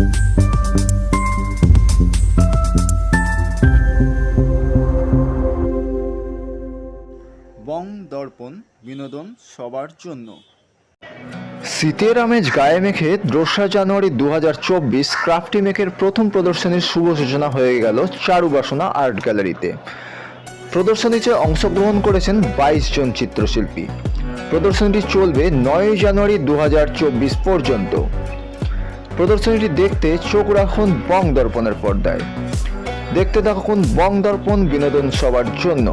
বং দর্পণ, বিনোদন সবার জন্য। শীতের আমেজ গায়ে মেখে দোসরা জানুয়ারি দু হাজার চব্বিশ ক্রাফটি মেকের প্রথম প্রদর্শনীর শুভ সূচনা হয়ে গেল চারুবাসনা আর্ট গ্যালারিতে। প্রদর্শনীতে অংশগ্রহণ করেছেন বাইশ জন চিত্রশিল্পী। প্রদর্শনীটি চলবে নয় জানুয়ারি দু হাজার চব্বিশ পর্যন্ত। প্রদর্শনীটি দেখতে চোখ রাখুন বং দর্পণের পর্দায়। দেখতে থাকুন বং দর্পণ বিনোদন সবার জন্য।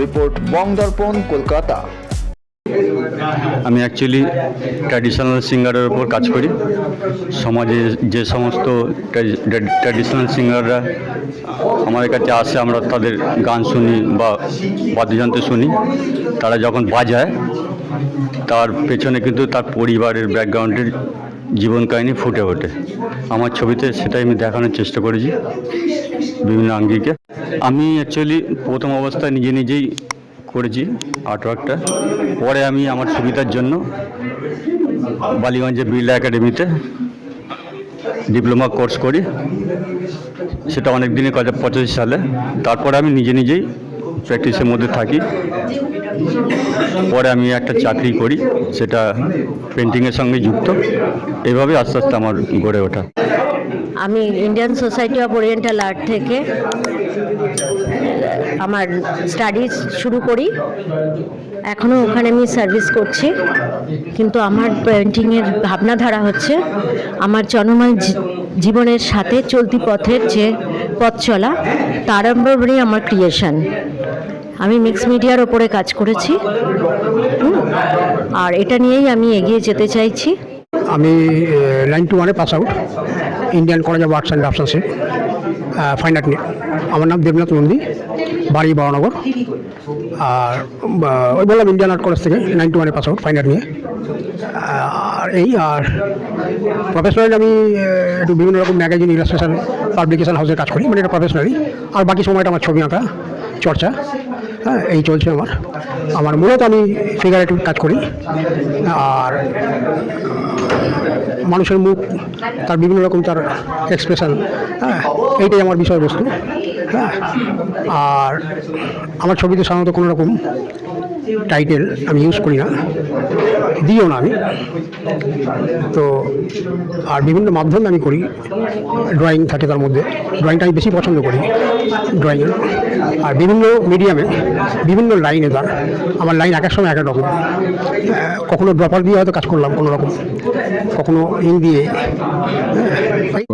রিপোর্ট বং দর্পণ, কলকাতা। আমি অ্যাকচুয়ালি ট্র্যাডিশনাল সিঙ্গারের ওপর কাজ করি। সমাজে যে সমস্ত ট্র্যাডিশনাল সিঙ্গাররা আমাদের কাছে আসে, আমরা তাদের গান শুনি বা বাদ্যযন্ত্র শুনি। তারা যখন বাজায়, তার পেছনে কিন্তু তার পরিবারের ব্যাকগ্রাউন্ডের জীবন কাহিনী ফুটে ওঠে। আমার ছবিতে সেটাই আমি দেখানোর চেষ্টা করেছি বিভিন্ন আঙ্গিকে। আমি অ্যাকচুয়ালি প্রথম অবস্থায় নিজে নিজেই করেছি আর্টওয়ার্কটা পরে আমি আমার সুবিধার জন্য বালিগঞ্জে বিড়লা একাডেমিতে ডিপ্লোমা কোর্স করি। সেটা অনেক দিনই কত পঁচাশি সালে। তারপরে আমি নিজে নিজেই প্র্যাকটিসের মধ্যে থাকি। পরে আমি একটা চাকরি করি, সেটা পেন্টিংয়ের সঙ্গে যুক্ত। এইভাবে আস্তে আস্তে আমার গড়ে ওঠা। আমি Indian society of oriental art থেকে, আমার স্টাডিজ শুরু করি। এখনও ওখানে আমি সার্ভিস করছি। কিন্তু আমার পেন্টিংয়ের ভাবনাধারা হচ্ছে, আমার জনময় জীবনের সাথে চলতি পথের যে পথ চলা, তার আমার ক্রিয়েশন আমি মিক্স মিডিয়ার ওপরে কাজ করেছি। আর এটা নিয়েই আমি এগিয়ে যেতে চাইছি। আমি নাইন টু ওয়ানে pass out Indian college of arts and ব্যবসাসে fine art নিয়ে। আমার নাম দেবনাথ নন্দী, বাড়ি বড়নগর আর ওই বললাম ইন্ডিয়ান আর্ট কলেজ থেকে নাইন টু ওয়ানে পাস আউট ফাইন আর্ট নিয়ে। আর এই, আর প্রফেশনালি আমি একটু বিভিন্ন রকম ম্যাগাজিন ইলাস্ট্রেশন পাবলিকেশন হাউসে কাজ করি। মানে এটা প্রফেশনালি আর বাকি সময়টা আমার ছবি আঁকা, চর্চা। হ্যাঁ এই চলছে আমার। আমার মূলত আমি ফিগারেটিভ কাজ করি। আর মানুষের মুখ, তার বিভিন্ন রকম তার এক্সপ্রেশন হ্যাঁ এইটাই আমার বিষয়বস্তু হ্যাঁ। আর আমার ছবিতে সাধারণত কোনো রকম টাইটেল আমি ইউজ করি না। দিও না আমি। তো, আর বিভিন্ন মাধ্যমে আমি করি। ড্রয়িং থাকে তার মধ্যে। ড্রয়িংটা আমি বেশি পছন্দ করি ড্রয়িং আর বিভিন্ন মিডিয়ামে বিভিন্ন লাইনে তার আমার লাইন এক এক সময় এক এক রকম। কখনো ড্রপার দিয়ে হয়তো কাজ করলাম কোনো রকম। কখনো ইন দিয়ে।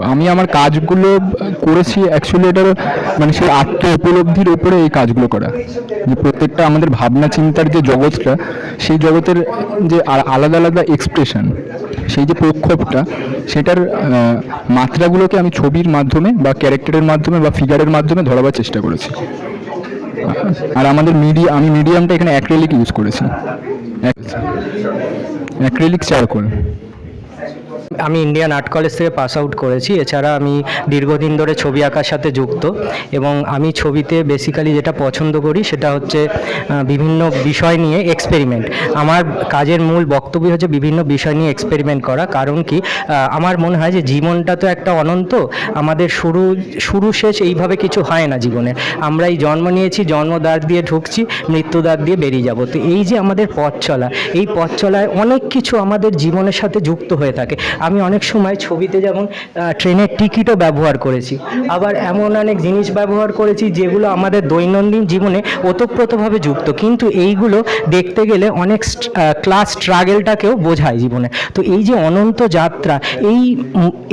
আমি আমার কাজগুলো করেছি অ্যাকচুয়ালি এটার মানে সেই আত্ম উপলব্ধির উপরে এই কাজগুলো করা। যে প্রত্যেকটা আমাদের ভাবনা চিন্তার যে জগৎটা, সেই জগতের যে আলাদা আলাদা এক্সপ্রেশন সেই যে প্রক্ষোভটা, সেটার মাত্রাগুলোকে আমি ছবির মাধ্যমে বা ক্যারেক্টারের মাধ্যমে বা ফিগারের মাধ্যমে ধরাবার চেষ্টা করেছি। আর আমাদের মিডিয়া আমি মিডিয়ামটা এখানে অ্যাক্রেলিক ইউজ করেছি। অ্যাক্রেলিক চারকোল আমি ইন্ডিয়ান আর্ট কলেজ থেকে পাস আউট করেছি। এছাড়া আমি দীর্ঘদিন ধরে ছবি আঁকার সাথে যুক্ত এবং আমি ছবিতে বেসিক্যালি যেটা পছন্দ করি সেটা হচ্ছে বিভিন্ন বিষয় নিয়ে এক্সপেরিমেন্ট আমার কাজের মূল বক্তব্য হচ্ছে বিভিন্ন বিষয় নিয়ে এক্সপেরিমেন্ট করা। কারণ কি আমার মনে হয় যে জীবনটা তো একটা অনন্ত। আমাদের শুরু শুরু শেষ এইভাবে কিছু হয় না জীবনে। আমরা এই জন্ম নিয়েছি, জন্ম জন্মদ্বার দিয়ে ঢুকছি, মৃত্যু মৃত্যুদ্বার দিয়ে বেরিয়ে যাব। তো এই যে আমাদের পথ চলা, এই পথ চলায় অনেক কিছু আমাদের জীবনের সাথে যুক্ত হয়ে থাকে। আমি অনেক সময় ছবিতে যেমন ট্রেনের টিকিটও ব্যবহার করেছি। আবার এমন অনেক জিনিস ব্যবহার করেছি যেগুলো আমাদের দৈনন্দিন জীবনে ওতপ্রোতভাবে যুক্ত। কিন্তু এইগুলো দেখতে গেলে অনেক ক্লাস স্ট্রাগেলটাকেও বোঝায় জীবনে। তো এই যে অনন্ত যাত্রা, এই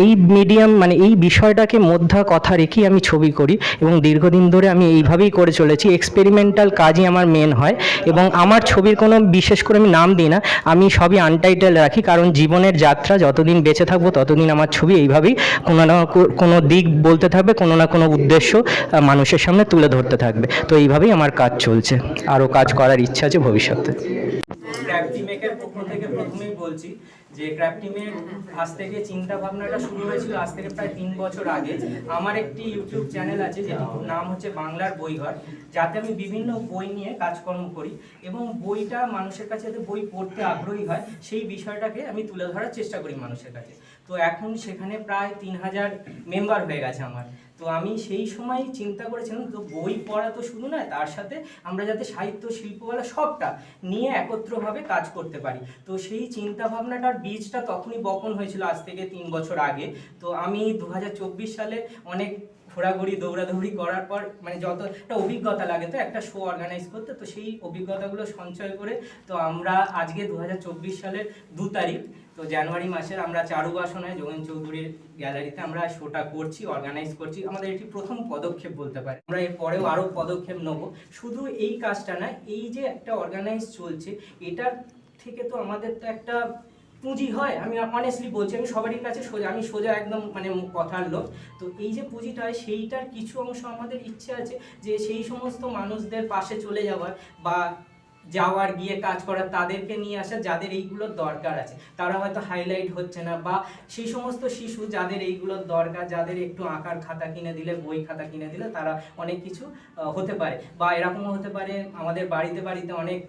এই মিডিয়াম মানে এই বিষয়টাকে মধ্যা কথা রেখেই আমি ছবি করি এবং দীর্ঘদিন ধরে আমি এইভাবেই করে চলেছি। এক্সপেরিমেন্টাল কাজই আমার মেন হয় এবং আমার ছবির কোনো বিশেষ করে আমি নাম দিই না। আমি সবই আনটাইটেল রাখি কারণ জীবনের যাত্রা যতদিন বেঁচে থাকব, ততদিন আমার ছবি এইভাবেই কোনো না কোনো দিক বলতে থাকবে, কোনো না কোনো উদ্দেশ্য মানুষের সামনে তুলে ধরতে থাকবে। তো এইভাবেই আমার কাজ চলছে। আরও কাজ করার ইচ্ছা আছে ভবিষ্যতে। প্রথমেই বলছি যে ক্র্যাফটি মেক আজ থেকে চিন্তা ভাবনাটা শুরু হয়েছিল আজ থেকে প্রায় তিন বছর আগে, আমার একটি ইউটিউব চ্যানেল আছে যেটির নাম হচ্ছে বাংলার বইঘর, যাতে আমি বিভিন্ন বই নিয়ে কাজকর্ম করি এবং বইটা মানুষের কাছে যাতে বই পড়তে আগ্রহী হয়, সেই বিষয়টাকে আমি তুলে ধরার চেষ্টা করি মানুষের কাছে। তো এখন সেখানে প্রায় তিন হাজার মেম্বার হয়ে গেছে আমার। তো আমি সেই সময় চিন্তা করেছিলাম, তো বই পড়া তো শুধু নয়, তার সাথে আমরা যাতে সাহিত্য, শিল্পকলা সবটা নিয়ে একত্রভাবে কাজ করতে পারি। তো সেই চিন্তা ভাবনাটার বীজটা তখনই বপন হয়েছিল আজ থেকে তিন বছর আগে। তো আমি দু হাজার চব্বিশ সালে অনেক ঘোরাঘুরি, দৌড়াদৌড়ি করার পর মানে যত একটা অভিজ্ঞতা লাগে তো একটা শো অর্গানাইজ করতে, তো সেই অভিজ্ঞতাগুলো সঞ্চয় করে তো আমরা আজকে দু হাজার চব্বিশ সালের দু তারিখ, তো জানুয়ারি মাসের আমরা চারুবাসনায় যোগেন চৌধুরীর গ্যালারিতে আমরা শোটা করছি অর্গানাইজ করছি। আমাদের এটি প্রথম পদক্ষেপ বলতে পারি। আমরা এর পরেও আরও পদক্ষেপ নেব। শুধু এই কাজটা না, এই যে একটা অর্গানাইজ চলছে, এটার থেকে তো আমাদের তো একটা পুঁজি হয়, আমি অনেস্টলি বলছি, আমি সবারই কাছে সোজা, আমি সোজা একদম মানে কথার লোক। তো এই যে পুঁজিটা হয়, সেইটার কিছু অংশ আমাদের ইচ্ছে আছে যে সেই সমস্ত মানুষদের পাশে চলে যাওয়ার বা যাওয়ার, গিয়ে কাজ করার, তাদেরকে নিয়ে আসা যাদের এইগুলোর দরকার আছে। তারা হয়তো হাইলাইট হচ্ছে না বা সেই সমস্ত শিশু যাদের এইগুলোর দরকার, যাদের একটু আঁকার খাতা কিনে দিলে, বই খাতা কিনে দিলে তারা অনেক কিছু হতে পারে। বা এরকমও হতে পারে, আমাদের বাড়িতে বাড়িতে অনেক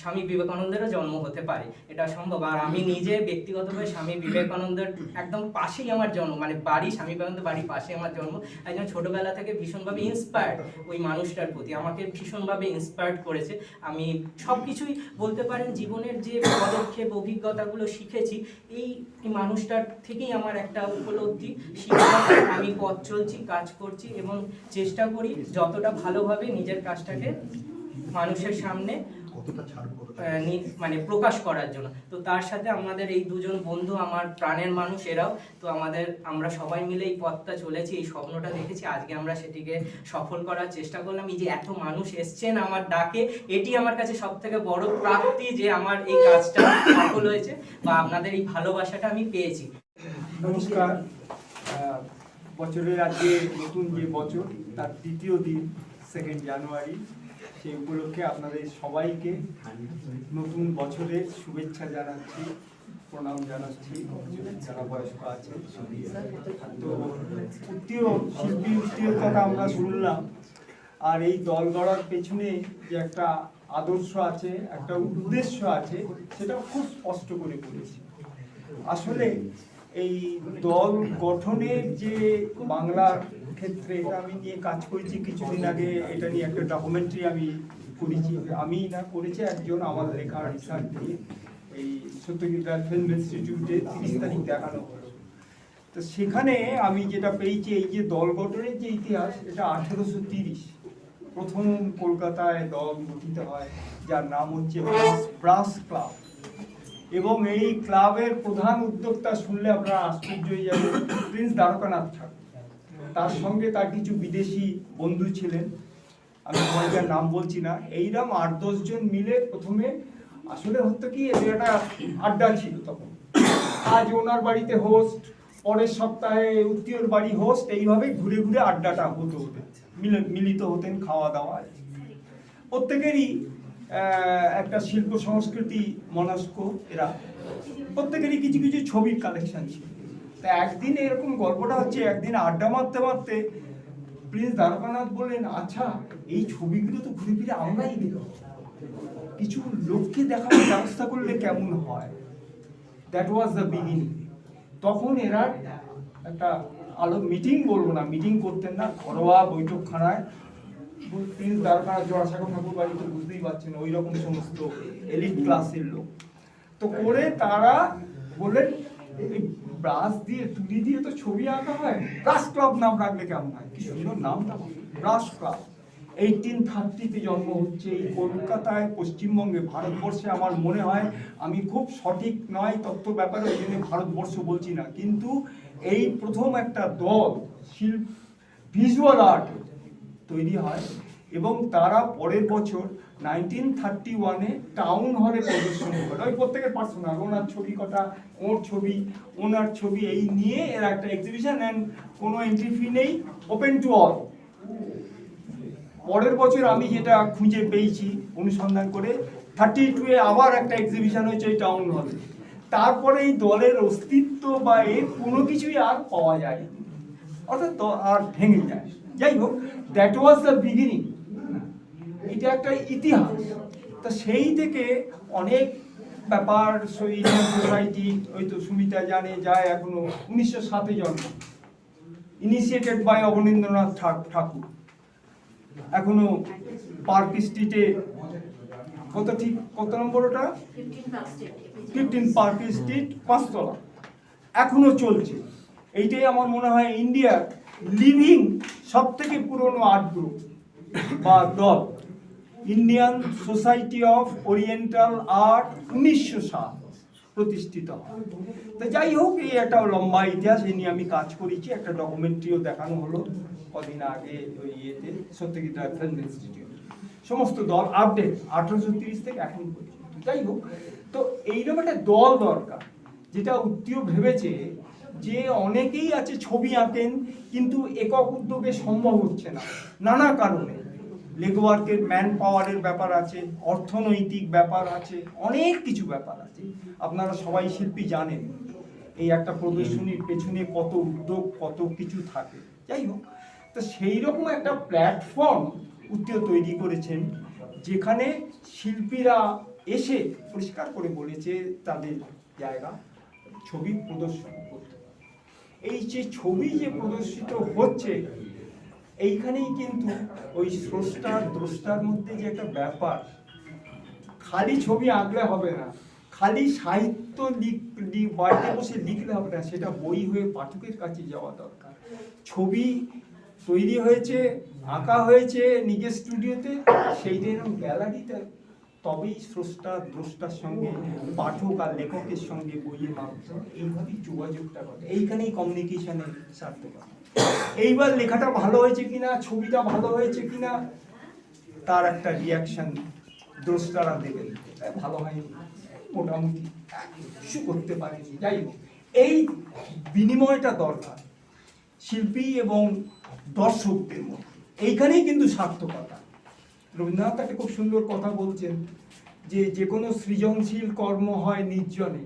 স্বামী বিবেকানন্দেরও জন্ম হতে পারে, এটা সম্ভব। আর আমি নিজে ব্যক্তিগতভাবে স্বামী বিবেকানন্দের একদম পাশেই আমার জন্ম মানে বাড়ি, স্বামী বিবেকানন্দের বাড়ির পাশে আমার জন্ম। একজন ছোটবেলা থেকে ভীষণভাবে ইন্সপায়ার্ড ওই মানুষটার প্রতি, আমাকে ভীষণভাবে ইন্সপায়ার্ড করেছে। আমি সব কিছুই বলতে পারেন জীবনের যে পদক্ষেপ, অভিজ্ঞতাগুলো শিখেছি, এই মানুষটার থেকেই আমার একটা উপলব্ধি। শিক্ষা আমি পথ চলছি, কাজ করছি এবং চেষ্টা করি যতটা ভালোভাবে নিজের কাজটাকে মানুষের সামনে নি- মানে প্রকাশ করার জন্য। তো তার সাথে আমাদের এই দুজন বন্ধু আমার প্রাণের মানুষ এরাও। তো আমাদের আমরা সবাই মিলে এই পথটা চলেছি এই স্বপ্নটা দেখেছি। আজকে আমরা সেটিকে সফল করার চেষ্টা করলাম। এই যে এত মানুষ এসছেন আমার ডাকে এটি আমার কাছে সব থেকে বড় প্রাপ্তি যে আমার এই কাজটা সফল হয়েছে বা আপনাদের এই ভালোবাসাটা আমি পেয়েছি। নমস্কার। আহ, বছরের আজকে নতুন যে বছর তার দ্বিতীয় দিন সেকেন্ড জানুয়ারি সেই উপলক্ষে আপনাদের সবাইকে নতুন বছরের শুভেচ্ছা জানাচ্ছি, প্রণাম জানাচ্ছি যারা বয়স্ক আছে তো উত্তীয় শিল্পী উত্তীয় কথা আমরা শুনলাম। আর এই দল গড়ার পেছনে যে একটা আদর্শ আছে, একটা উদ্দেশ্য আছে, সেটা খুব স্পষ্ট করে বলেছি। আসলে এই দল গঠনের যে বাংলার ক্ষেত্রে এটা আমি নিয়ে কাজ করেছি, কিছুদিন আগে এটা নিয়ে একটা ডকুমেন্টারি আমি করেছি। আমি না করেছি, একজন আমার লেখা রিসার্চ দিয়ে এই সত্যজিৎ রায় ফিল্ম ইনস্টিটিউটে তিরিশ তারিখ দেখানো হলো। তো সেখানে আমি যেটা পেয়েছি, এই যে দল গঠনের যে ইতিহাস, এটা আঠেরোশো তিরিশ। প্রথম কলকাতায় দল গঠিত হয়, যার নাম হচ্ছে ব্রাস ক্লাব এবং এই ক্লাবের প্রধান উদ্যোক্তা শুনলে আপনারা আশ্চর্য হয়ে যাবেন প্রিন্স দ্বারকানাথ ঠাকুর। তার সঙ্গে তার কিছু বিদেশি বন্ধু ছিলেন। আমি সবাইকার নাম বলছি না। এইরকম আট দশজন মিলে প্রথমে আসলে হতো কি, এদের একটা আড্ডা ছিল তখন। আজ ওনার বাড়িতে হোস্ট পরের সপ্তাহে উত্তীয়র বাড়ি হোস্ট এইভাবে ঘুরে ঘুরে আড্ডাটা হতো মিলিত হতেন খাওয়া দাওয়া। প্রত্যেকেরই একটা শিল্প সংস্কৃতি মনস্ক এরা। প্রত্যেকেরই কিছু কিছু ছবির কালেকশন ছিল। তা একদিন এরকম গল্পটা হচ্ছে, একদিন আড্ডা মারতে মারতে প্রিন্স দ্বারকানাথ বললেন আচ্ছা এই ছবিগুলো তো ঘুরে ফিরে আমরাই দেখব। কিছু লোককে দেখানোর ব্যবস্থা করলে কেমন হয়? দ্যাট ওয়াজ দ্য বিগিনিং তখন এরা একটা আলো মিটিং বলব না মিটিং করতেন না, ঘরোয়া বৈঠকখানায়। প্রিন্স দ্বারকানাথ জোড়াসাগর ঠাকুর বাড়ি তো বুঝতেই পারছেন, ওই রকম সমস্ত এলিট ক্লাসের লোক। তো করে তারা বললেন ব্রাশ দিয়ে তুলি দিয়ে তো ছবি আঁকা হয়। ব্রাশ ক্লাব নাম রাখলে কেমন হয়? কি সুন্দর নামটা। Brush club. এইটিন থার্টিতে জন্ম হচ্ছে এই কলকাতায়, পশ্চিমবঙ্গে, ভারতবর্ষে আমার মনে হয়। আমি খুব সঠিক নয় তথ্য ব্যাপারে, ওই জন্য ভারতবর্ষ বলছি না। কিন্তু এই প্রথম একটা দল, শিল্প ভিজুয়াল আর্ট তৈরি হয় এবং তারা পরের বছর নাইনটিন থার্টি ওয়ানে টাউন হলে প্রদর্শনী করে ওই প্রত্যেকের পার্সোনাল ওনার ছবি কটা, ওর ছবি, ওনার ছবি, এই নিয়ে এরা একটা এক্সিবিশন অ্যান্ড কোনো এন্ট্রি ফি নেই ওপেন টু অল পরের বছর আমি যেটা খুঁজে পেয়েছি অনুসন্ধান করে থার্টি টুয়ে আবার একটা এক্সিবিশন হয়েছে এই টাউন হলে তারপরে এই দলের অস্তিত্ব বা এর কোনো কিছুই আর পাওয়া যায় অর্থাৎ আর ভেঙে যায়। যাই হোক দ্যাট ওয়াজ দ্য বিগিনিং এটা একটা ইতিহাস। তা সেই থেকে অনেক ব্যাপার সোসাইটি ওই তো সুমিতা জানে যায় এখনও। উনিশশো সাতে জন্ম। ইনিশিয়েটেড বাই অবনীন্দ্রনাথ ঠাক- ঠাকুর। এখনও পার্ক স্ট্রিটে কত ঠিক কত নম্বর ওটা ফিফটিন পার্ক স্ট্রিট পাঁচতলা। এখনও চলছে। এইটাই আমার মনে হয় ইন্ডিয়ার লিভিং সব থেকে পুরনো আর্ট গ্রুপ বা দল। Indian society of oriental art উনিশশো সাত প্রতিষ্ঠিত তো যাই হোক, এই একটা লম্বা ইতিহাস এই নিয়ে আমি কাজ করেছি। একটা ডকুমেন্টারিও দেখানো হলো কদিন আগে ওই ইয়েতে, সত্যজিৎ রায় ফিল্ম ইনস্টিটিউট। সমস্ত দল আপডেট আঠারোশো তিরিশ থেকে এখন পর্যন্ত। যাই হোক, তো এইরকম একটা দল দরকার, যেটা উত্তীয় ভেবেছে যে অনেকেই আছে ছবি আঁকেন, কিন্তু একক উদ্যোগে সম্ভব হচ্ছে না, নানা কারণে। লেগওয়ার্কের ম্যান পাওয়ারের ব্যাপার আছে, অর্থনৈতিক ব্যাপার আছে, অনেক কিছু ব্যাপার আছে। আপনারা সবাই শিল্পী জানেন, এই একটা প্রদর্শনীর পেছনে কত উদ্যোগ, কত কিছু থাকে। যাই হোক, তো সেই রকম একটা প্ল্যাটফর্ম উত্তীয় তৈরি করেছেন, যেখানে শিল্পীরা এসে পরিষ্কার করে বলেছে তাদের জায়গা, ছবি প্রদর্শন করতে। এই যে ছবি যে প্রদর্শিত হচ্ছে এইখানেই কিন্তু ওই স্রষ্টার দ্রষ্টার মধ্যে যে একটা ব্যাপার, খালি ছবি আঁকলে হবে না, খালি সাহিত্য লিখ বাড়িতে বসে লিখলে হবে না, সেটা বই হয়ে পাঠকের কাছে যাওয়া দরকার। ছবি তৈরি হয়েছে, আঁকা হয়েছে নিজের স্টুডিওতে, সেই যেরকম গ্যালারিতে তবেই স্রষ্টা দ্রষ্টার সঙ্গে, পাঠক আর লেখকের সঙ্গে বইয়ের মাধ্যমে, এইভাবেই যোগাযোগটা ঘটে। এইখানেই কমিউনিকেশনের সার্থকতা। এইবার লেখাটা ভালো হয়েছে কিনা, ছবিটা ভালো হয়েছে কিনা, তার একটা রিয়াকশন দ্রষ্টারা দেবেন। ভালো হয়নি। মোটামুটি কিছু করতে পারেনি। যাই হোক, এই বিনিময়টা দরকার শিল্পী এবং দর্শকদের মধ্যে। এইখানেই কিন্তু সার্থকতা। রবীন্দ্রনাথ একটা খুব সুন্দর কথা বলছেন যে যে কোনো সৃজনশীল কর্ম হয় নির্জনে।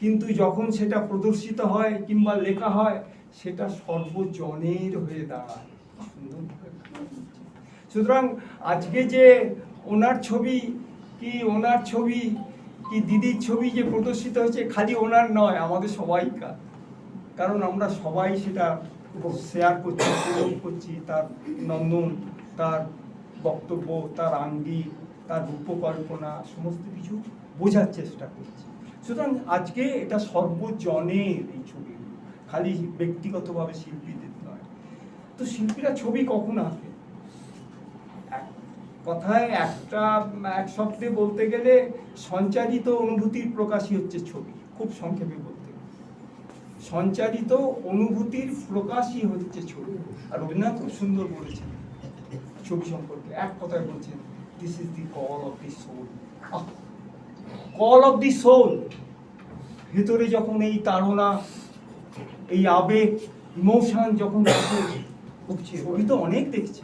কিন্তু যখন সেটা প্রদর্শিত হয় কিংবা লেখা হয় সেটা সর্বজনের হয়ে দাঁড়ায়। সুতরাং আজকে যে ওনার ছবি, কি ওনার ছবি, কি দিদির ছবি যে প্রদর্শিত হয়েছে, খালি ওনার নয়, আমাদের সবাইকার। কারণ আমরা সবাই সেটা শেয়ার করছি করছি, তার নন্দন, তার বক্তব্য, তার আঙ্গিক, তার রূপকল্পনা, সমস্ত কিছু বোঝার চেষ্টা করছি। সুতরাং আজকে এটা সর্বজনের এই ছবি। খালি ব্যক্তিগতভাবে শিল্পীদের নয়। তো শিল্পীরা ছবি কখন এক- কথায় একটা, এক শব্দে বলতে গেলে সঞ্চারিত অনুভূতির প্রকাশই হচ্ছে ছবি, খুব সংক্ষেপে বলতে। সঞ্চারিত অনুভূতির প্রকাশই হচ্ছে ছবি। আর রবীন্দ্রনাথ খুব সুন্দর বলেছেন ছবি সম্পর্কে। এক কথায় বলছেন this is the call of the soul call of the soul ভেতরে যখন এই তাড়না এই আবেগ ইমোশন যখন ছবি তো অনেক দেখছে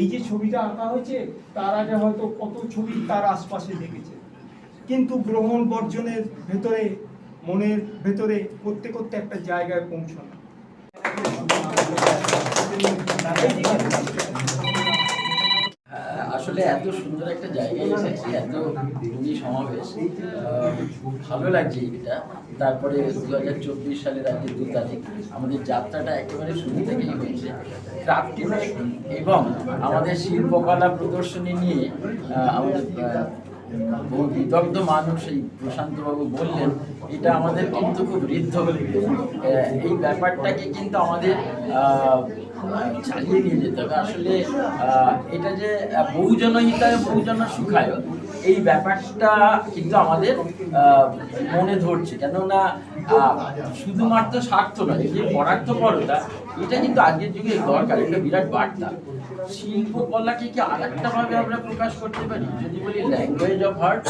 এই যে ছবিটা আঁকা হয়েছে, তার আগে হয়তো কত ছবি তার আশপাশে দেখেছে। কিন্তু গ্রহণ বর্জনের ভেতরে, মনের ভেতরে করতে করতে একটা জায়গায় পৌঁছানো। আসলে এত সুন্দর একটা জায়গায় এসেছি, এত রুগী সমাবেশ ভালো লাগছে এটা তারপরে দু হাজার চব্বিশ সালের আজকে দু তারিখ, আমাদের যাত্রাটা একেবারে শুরু থেকেই হয়েছে। ক্রাফটি এবং আমাদের শিল্পকলা প্রদর্শনী নিয়ে আমাদের বহু বিদগ্ধ মানুষ এই প্রশান্তবাবু বললেন, এটা আমাদের কিন্তু খুব ঋদ্ধ এই ব্যাপারটাকে কিন্তু আমাদের চালিয়ে নিয়ে যেতে হবে। আসলে এটা যে বহুজন বহুজন সুখায় এই ব্যাপারটা কিন্তু আমাদের মনে ধরছে। কেননা শুধুমাত্র স্বার্থ নয়, যে পরার্থপরতা, এটা কিন্তু আজকের যুগে দরকার, এটা বিরাট বার্তা। শিল্পকলাকে কি আর ভাবে আমরা প্রকাশ করতে পারি? যদি বলি ল্যাঙ্গুয়েজ অফ হার্ট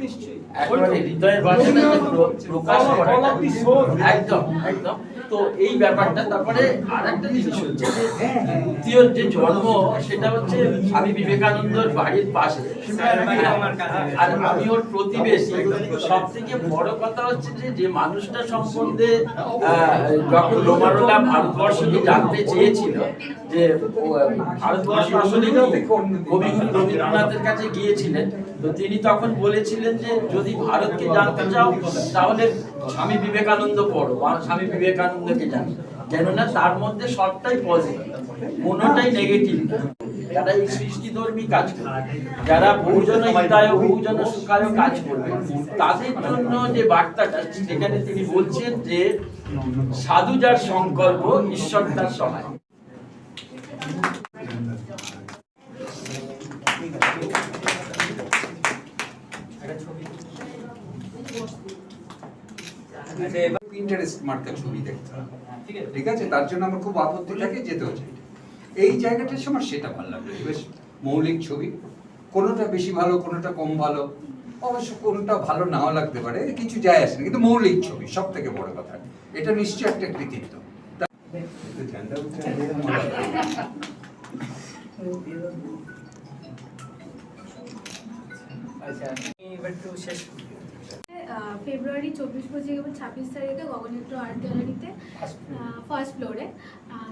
নিশ্চয়ই হৃদয়ের ভাষাটাকে প্রকাশ করা. একদম একদম। তো এই ব্যাপারটা, তারপরে জিনিস হচ্ছে যে জন্ম, সেটা হচ্ছে স্বামী বিবেকানন্দর বাড়ির পাশে। আর আমি ওর প্রতিবেশী। সব থেকে বড় কথা হচ্ছে যে যে মানুষটা সম্বন্ধে যখন ভারতবর্ষকে জানতে চেয়েছিল, যে ভারতবর্ষ আসলে রবীন্দ্রনাথের কাছে গিয়েছিলেন। তো তিনি তখন বলেছিলেন যে, যদি ভারতকে জানতে চাও, তাহলে স্বামী বিবেকানন্দ পড়ো। স্বামী বিবেকানন্দকে জানো? কেননা তার মধ্যে সবটাই পজিটিভ কোনোটাই নেগেটিভ যারা এই সৃষ্টিধর্মী কাজ করবে যারা বহুজন হিতায় বহুজন সুখায় কাজ করবে, তাদের জন্য যে বার্তাটা, সেখানে তিনি বলছেন যে, সাধু যার সংকল্প, ঈশ্বর তার সহায়। ইন্টারেস্ট মার্কা ছবি দেখতে ঠিক আছে। তার জন্য আমার খুব আপত্তি থাকে যেতে হচ্ছে এই জায়গাটার সময় সেটা ভালো বেশ মৌলিক ছবি কোনোটা বেশি ভালো কোনোটা কম ভালো? অবশ্য কোনোটা ভালো নাও লাগতে পারে কিছু যায় আসে না। কিন্তু মৌলিক ছবি সব থেকে বড় কথা। এটা নিশ্চয়ই একটা কৃতিত্ব। আচ্ছা এবার একটু শেষ ফেব্রুয়ারি চব্বিশ পঁচিশ এবং ছাব্বিশ তারিখে গগনেত্র আর্ট গ্যালারিতে ফার্স্ট ফ্লোরে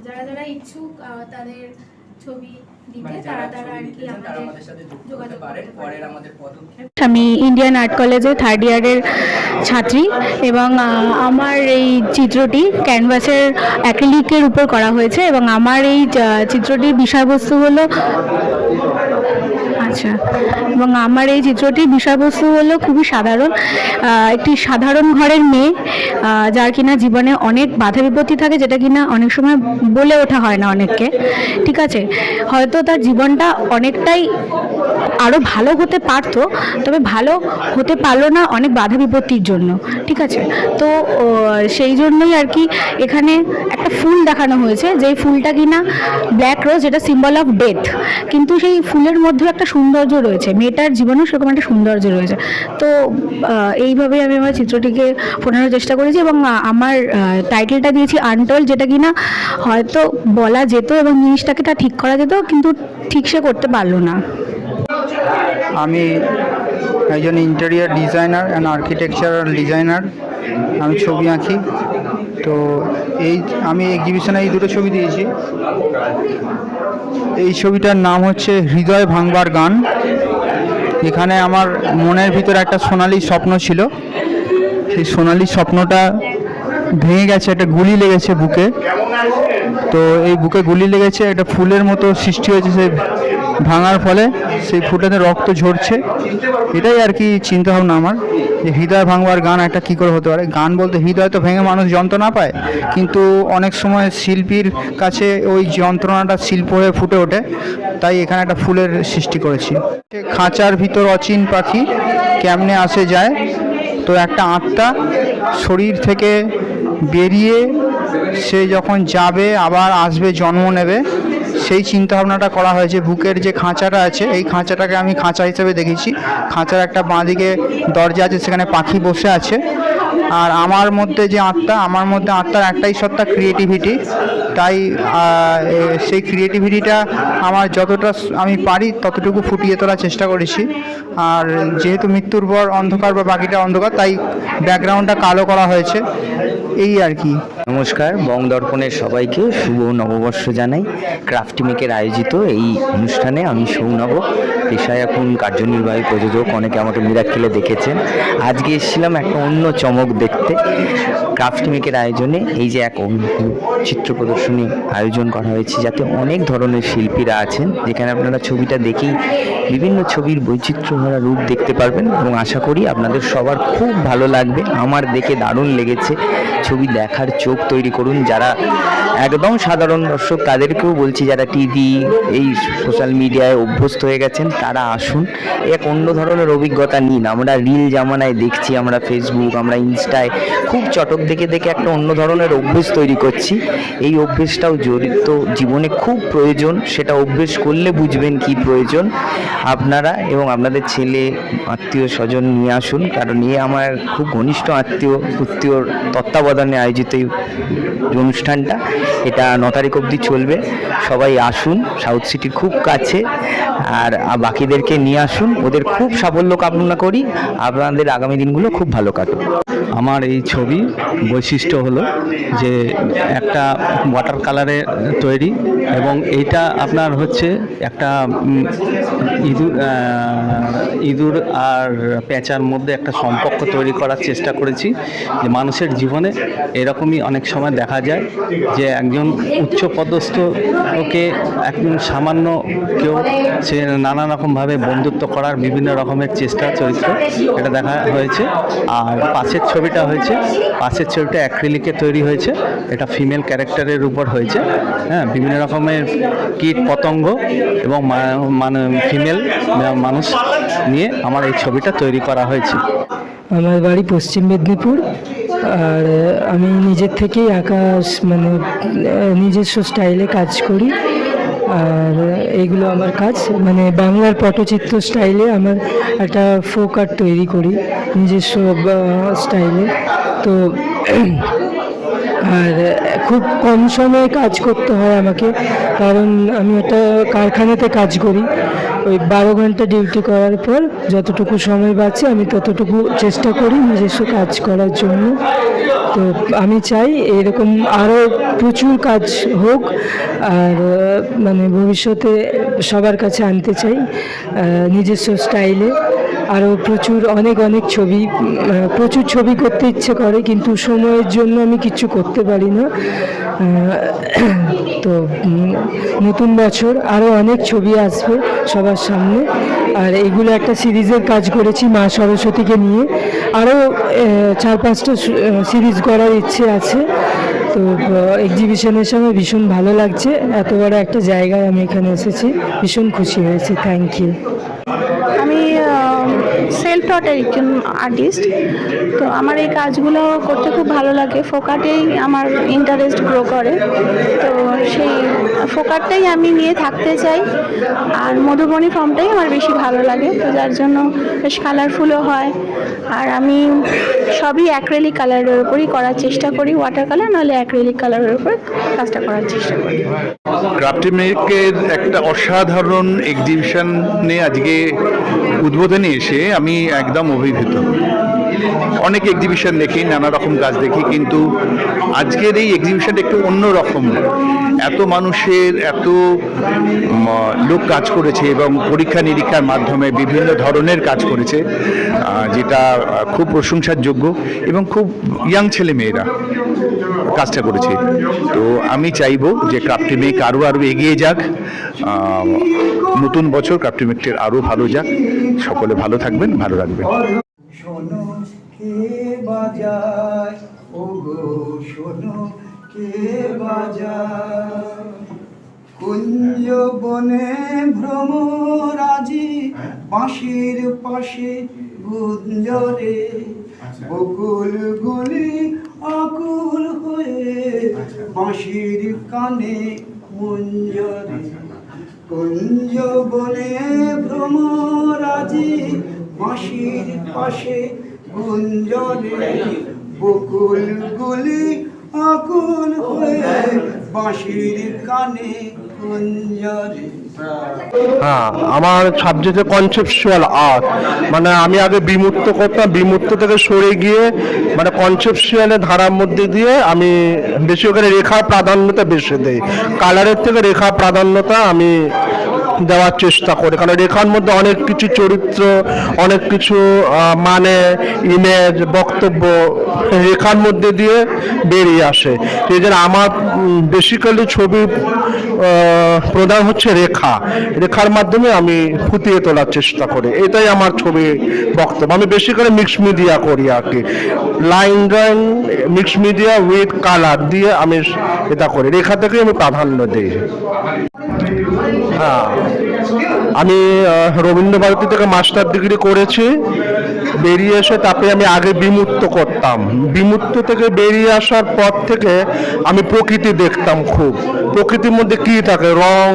যারা যারা ইচ্ছুক তাদের ছবি দিতে মানে আমি ইন্ডিয়ান আর্ট কলেজে থার্ড ইয়ারের ছাত্রী এবং আমার এই চিত্রটি ক্যানভাসের অ্যাক্রিলিকের উপর করা হয়েছে এবং আমার এই চিত্রটির বিষয়বস্তু হলো আচ্ছা। এবং আমার এই চিত্রটির বিষয়বস্তু হলো খুবই সাধারণ একটি সাধারণ ঘরের মেয়ে যার কিনা জীবনে অনেক বাধা বিপত্তি থাকে, যেটা কিনা অনেক সময় বলে ওঠা হয় না অনেককে। ঠিক আছে? হয়তো তার জীবনটা অনেকটাই আরও ভালো হতে পারতো তবে ভালো হতে পারল না অনেক বাধা বিপত্তির জন্য ঠিক আছে? তো সেই জন্যই আর কি এখানে একটা ফুল দেখানো হয়েছে যেই ফুলটা কিনা ব্ল্যাক রোজ যেটা সিম্বল অফ ডেথ কিন্তু সেই ফুলের মধ্যেও একটা সৌন্দর্য রয়েছে মেয়েটার জীবনেও সেরকম একটা সৌন্দর্য রয়েছে। তো আহ, এইভাবেই আমি আমার চিত্রটিকে ফোনানোর চেষ্টা করেছি এবং আমার টাইটেলটা দিয়েছি আনটোল যেটা কিনা হয়তো বলা যেত এবং জিনিসটাকে তা ঠিক করা যেত কিন্তু ঠিক সে করতে পারল না। আমি একজন interior designer and architectural designer আমি ছবি আঁকি। তো এই, আমি এক্সিবিশনে এই দুটো ছবি দিয়েছি। এই ছবিটার নাম হচ্ছে হৃদয় ভাঙবার গান। এখানে আমার মনের ভিতরে একটা সোনালি স্বপ্ন ছিল। সেই সোনালি স্বপ্নটা ভেঙে গেছে, একটা গুলি লেগেছে বুকে। তো এই বুকে গুলি লেগেছে, একটা ফুলের মতো সৃষ্টি হয়েছে সেই ভাঙার ফলে সেই ফুটাতে রক্ত ঝরছে। এটাই আর কি চিন্তা ভাবনা আমার, যে হৃদয় ভাঙবার গান একটা কী করে হতে পারে? গান বলতে হৃদয় তো ভেঙে মানুষ যন্ত্রণা পায়, কিন্তু অনেক সময় শিল্পীর কাছে ওই যন্ত্রণাটা শিল্প হয়ে ফুটে ওঠে, তাই এখানে একটা ফুলের সৃষ্টি করেছি। খাঁচার ভিতর অচিন পাখি কেমনে আসে যায়? তো একটা আত্মা শরীর থেকে বেরিয়ে সে যখন যাবে, আবার আসবে, জন্ম নেবে সেই চিন্তা ভাবনাটা করা হয়েছে। বুকের যে খাঁচাটা আছে, এই খাঁচাটাকে আমি খাঁচা হিসেবে দেখেছি। খাঁচার একটা বাঁদিকে দরজা আছে, সেখানে পাখি বসে আছে। আর আমার মধ্যে যে আত্মা, আমার মধ্যে আত্মার একটাই সত্তা ক্রিয়েটিভিটি তাই সেই ক্রিয়েটিভিটিটা আমার যতটা আমি পারি ততটুকু ফুটিয়ে তোলার চেষ্টা করেছি। আর যেহেতু মৃত্যুর পর অন্ধকার বা বাকিটা অন্ধকার, তাই ব্যাকগ্রাউন্ডটা কালো করা হয়েছে। এই আর কি। নমস্কার, বং দর্পণের সবাইকে শুভ নববর্ষ জানাই। ক্রাফটিমেকের আয়োজিত এই অনুষ্ঠানে আমি সৌনব, পেশায় এখন কার্যনির্বাহী প্রযোজক, অনেকে আমাকে মিরাক্কেলে দেখেছেন। আজকে এসেছিলাম একটা অন্য চমক দেখতে ক্রাফটিমেকের আয়োজনে এই যে এক চিত্র প্রদর্শনী আয়োজন করা হয়েছে, যাতে অনেক ধরনের শিল্পীরা আছেন, যেখানে আপনারা ছবিটা দেখেই বিভিন্ন ছবির বৈচিত্র্য ভরা রূপ দেখতে পারবেন এবং আশা করি আপনাদের সবার খুব ভালো লাগবে। আমার দেখে দারুণ লেগেছে ছবি দেখার চোখ তৈরি করুন, যারা একদম সাধারণ দর্শক, তাদেরকেও বলছি যারা টিভি এই সোশ্যাল মিডিয়ায় অভ্যস্ত হয়ে গেছেন, তারা আসুন। এক অন্য ধরনের অভিজ্ঞতা নিন। আমরা রিল জামানায় দেখছি, আমরা ফেসবুক আমরা ইনস্টায় খুব চটক দেখে দেখে একটা অন্য ধরনের অভ্যেস তৈরি করছি। এই অভ্যেসটাও জড়িত জীবনে খুব প্রয়োজন, সেটা অভ্যেস করলে বুঝবেন কি প্রয়োজন। আপনারা এবং আপনাদের ছেলে, আত্মীয় স্বজন নিয়ে আসুন, কারণ এ আমার খুব ঘনিষ্ঠ আত্মীয় উত্তীয়র তত্ত্বাবধানে আয়োজিত এই অনুষ্ঠানটা। এটা ন তারিখ অবধি চলবে। সবাই আসুন, সাউথ সিটির খুব কাছে। আর বাকিদেরকে নিয়ে আসুন। ওদের খুব সাফল্য কামনা করি। আপনাদের আগামী দিনগুলো খুব ভালো কাটুক। আমার এই ছবি বৈশিষ্ট্য হলো যে একটা ওয়াটার কালারে তৈরি এবং এইটা আপনার হচ্ছে একটা ইঁদুর ইঁদুর আর পেঁচার মধ্যে একটা সম্পর্ক তৈরি করার চেষ্টা করেছি। যে মানুষের জীবনে এরকমই অনেক সময় দেখা যায় যে একজন উচ্চপদস্থ ওকে একজন সামান্য কেউ সে নানা রকমভাবে বন্ধুত্ব করার বিভিন্ন রকমের চেষ্টা, চরিত্র এটা দেখা হয়েছে। আর পাশের ছবিটা হয়েছে, পাশের ছবিটা অ্যাক্রিলিকে তৈরি হয়েছে, এটা ফিমেল ক্যারেক্টারের উপর হয়েছে। হ্যাঁ বিভিন্ন রকমের কীট, পতঙ্গ এবং মানে ফিমেল মানুষ নিয়ে আমার এই ছবিটা তৈরি করা হয়েছে। আমার বাড়ি পশ্চিম মেদিনীপুর। আর আমি নিজের থেকেই আঁকা মানে নিজস্ব স্টাইলে কাজ করি। আর এইগুলো আমার কাজ। মানে বাংলার পটচিত্র স্টাইলে আমার একটা ফোক আর্ট তৈরি করি নিজস্ব স্টাইলে। তো আর খুব কম সময়ে কাজ করতে হয় আমাকে। কারণ আমি একটা কারখানাতে কাজ করি। ওই বারো ঘণ্টা ডিউটি করার পর যতটুকু সময় বাঁচে আমি ততটুকু চেষ্টা করি নিজস্ব কাজ করার জন্য। তো আমি চাই এরকম আরও প্রচুর কাজ হোক। আর মানে ভবিষ্যতে সবার কাছে আনতে চাই নিজস্ব স্টাইলে। আরও প্রচুর, অনেক অনেক ছবি প্রচুর ছবি করতে ইচ্ছে করে, কিন্তু সময়ের জন্য আমি কিছু করতে পারি না। তো নতুন বছর আরও অনেক ছবি আসবে সবার সামনে। আর এগুলো একটা সিরিজের কাজ করেছি মা সরস্বতীকে নিয়ে। আরও চার, পাঁচটা সিরিজ করার ইচ্ছে আছে। তো এক্সিবিশনের সময় ভীষণ ভালো লাগছে। এত বড় একটা জায়গায় আমি এখানে এসেছি। ভীষণ খুশি হয়েছি। থ্যাংক ইউ আমি সেলফ টটের একজন আর্টিস্ট তো আমার এই কাজগুলো করতে খুব ভালো লাগে। ফোকাটেই আমার ইন্টারেস্ট গ্রো করে। তো সেই ফোকাটটাই আমি নিয়ে থাকতে চাই। আর মধুবনী ফর্মটাই আমার বেশি ভালো লাগে। তো যার জন্য বেশ কালারফুলও হয়। আর আমি সবই অ্যাক্রেলিক কালারের উপরই করার চেষ্টা করি। ওয়াটার কালার নাহলে অ্যাক্রেলিক কালারের উপর কাজটা করার চেষ্টা করি। ক্রাফটিমেকের একটা অসাধারণ এক্সিবিশনে আজকে উদ্বোধনে এসে আমি একদম অভিভূত। অনেক এক্সিবিশন দেখি, নানা রকম কাজ দেখি, কিন্তু আজকের এই এক্সিবিশনটা একটু অন্য রকম। এত মানুষের, এত লোক কাজ করেছে এবং পরীক্ষা নিরীক্ষার মাধ্যমে বিভিন্ন ধরনের কাজ করেছে যেটা খুব প্রশংসার যোগ্য এবং খুব ইয়াং ছেলে মেয়েরা। কাজটা করেছে। তো আমি চাইব যে ক্রাফটি মেক আরও আরও এগিয়ে যাক। নতুন বছর ক্রাফটি মেকটির আরও ভালো যাক। সকলে ভালো থাকবেন, ভালো রাখবেন। বাজায়? ও গো শোনো কে বাজায়? কুঞ্জ বনে ভ্রমরাজি বাঁশির পাশে গুঞ্জরে। বকুল গুলি আকুল হয়ে বাঁশির কানে মুঞ্জরে। কুঞ্জ বনে ভ্রমরাজি বাঁশির পাশে গুঞ্জরে। বকুল গুলি আকুল হয়ে বাঁশির কানে গুঞ্জরে। হ্যাঁ আমার সাবজেক্টে কনসেপচুয়াল আর্ট মানে আমি আগে বিমূর্ত করতাম, বিমূর্ত থেকে সরে গিয়ে মানে কনসেপচুয়ালের ধারার মধ্যে দিয়ে আমি বেশি ওখানে রেখার প্রাধান্যতা বেশি দেই। কালারের থেকে রেখা প্রাধান্যতা আমি দেওয়ার চেষ্টা করি। কারণ রেখার মধ্যে অনেক কিছু চরিত্র, অনেক কিছু মানে ইমেজ বক্তব্য রেখার মধ্যে দিয়ে বেরিয়ে আসে। সেই জন্য আমার বেসিক্যালি ছবি প্রধান হচ্ছে রেখা। রেখার মাধ্যমে আমি ফুটিয়ে তোলার চেষ্টা করি। এটাই আমার ছবি বক্তব্য। আমি বেশি করে মিক্স মিডিয়া করি আর কি। Line drawing mix media with colour দিয়ে আমি এটা করি। রেখা থেকে আমি প্রাধান্য দিই। হ্যাঁ। আমি রবীন্দ্র ভারতী থেকে মাস্টার ডিগ্রি করেছি। বেরিয়ে এসে তারপরে আমি আগে বিমূর্ত করতাম। বিমূর্ত থেকে বেরিয়ে আসার পর থেকে আমি প্রকৃতি দেখতাম খুব। প্রকৃতির মধ্যে কী থাকে? রং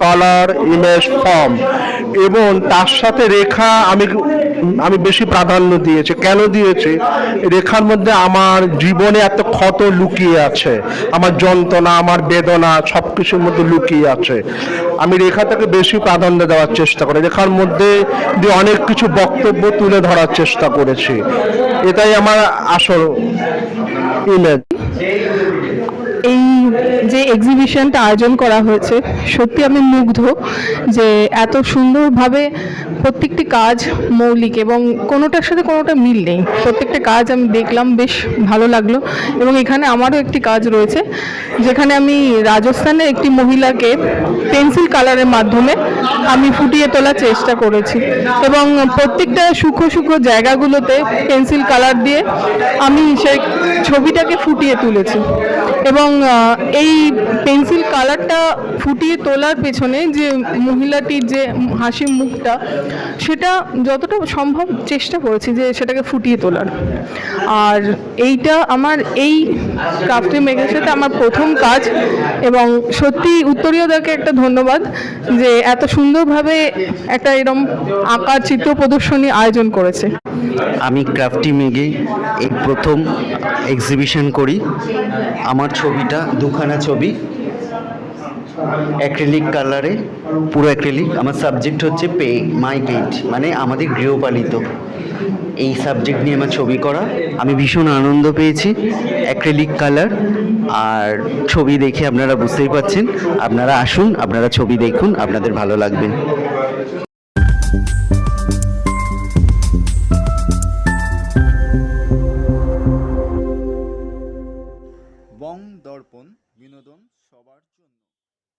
কালার ইমেজ ফর্ম এবং তার সাথে রেখা আমি আমি বেশি প্রাধান্য দিয়েছি। কেন দিয়েছি? রেখার মধ্যে আমার জীবনে এত ক্ষত লুকিয়ে আছে। আমার যন্ত্রণা, আমার বেদনা সব কিছুর মধ্যে লুকিয়ে আছে। আমি রেখাটাকে বেশি প্রাধান্য দেওয়ার চেষ্টা করি। রেখার মধ্যে দিয়ে অনেক কিছু বক্তব্য তুলে ধরার চেষ্টা করেছি। এটাই আমার আসল ইমেজ। এই যে এক্সিবিশনটা আয়োজন করা হয়েছে, সত্যি আমি মুগ্ধ যে এত সুন্দরভাবে প্রত্যেকটি কাজ মৌলিক এবং কোনোটার সাথে কোনোটা মিল নেই। প্রত্যেকটা কাজ আমি দেখলাম, বেশ ভালো লাগল এবং এখানে আমারও একটি কাজ রয়েছে, যেখানে আমি রাজস্থানের একটি মহিলাকে পেন্সিল কালারের মাধ্যমে আমি ফুটিয়ে তোলার চেষ্টা করেছি এবং প্রত্যেকটা সূক্ষ্ম সূক্ষ্ম জায়গাগুলোতে পেন্সিল কালার দিয়ে আমি সেই ছবিটাকে ফুটিয়ে তুলেছি এবং এই পেন্সিল কালারটা ফুটিয়ে তোলার পেছনে যে মহিলাটির যে হাসি মুখটা, সেটা যতটা সম্ভব চেষ্টা করেছি যে সেটাকে ফুটিয়ে তোলার। আর এইটা আমার, এই ক্রাফটি মেঘের সাথে আমার প্রথম কাজ এবং সত্যি উত্তরীয়দাকে একটা ধন্যবাদ যে এত সুন্দরভাবে একটা এরম আঁকার চিত্র প্রদর্শনী আয়োজন করেছে। আমি ক্রাফটি মেগে এই প্রথম এক্সিবিশন করি। আমার ছবিটা দুখানা ছবি ছবি। অ্যাক্রিলিক কালারে, পুরো অ্যাক্রিলিক। আমার সাবজেক্ট হচ্ছে পে মাই পেট মানে আমাদের গৃহপালিত। এই সাবজেক্ট নিয়ে আমার ছবি করা। আমি ভীষণ আনন্দ পেয়েছি। অ্যাক্রিলিক কালার আর ছবি দেখে আপনারা বুঝতেই পাচ্ছেন। আপনারা আসুন, আপনারা ছবি দেখুন, আপনাদের ভালো লাগবে। বং দর্পণ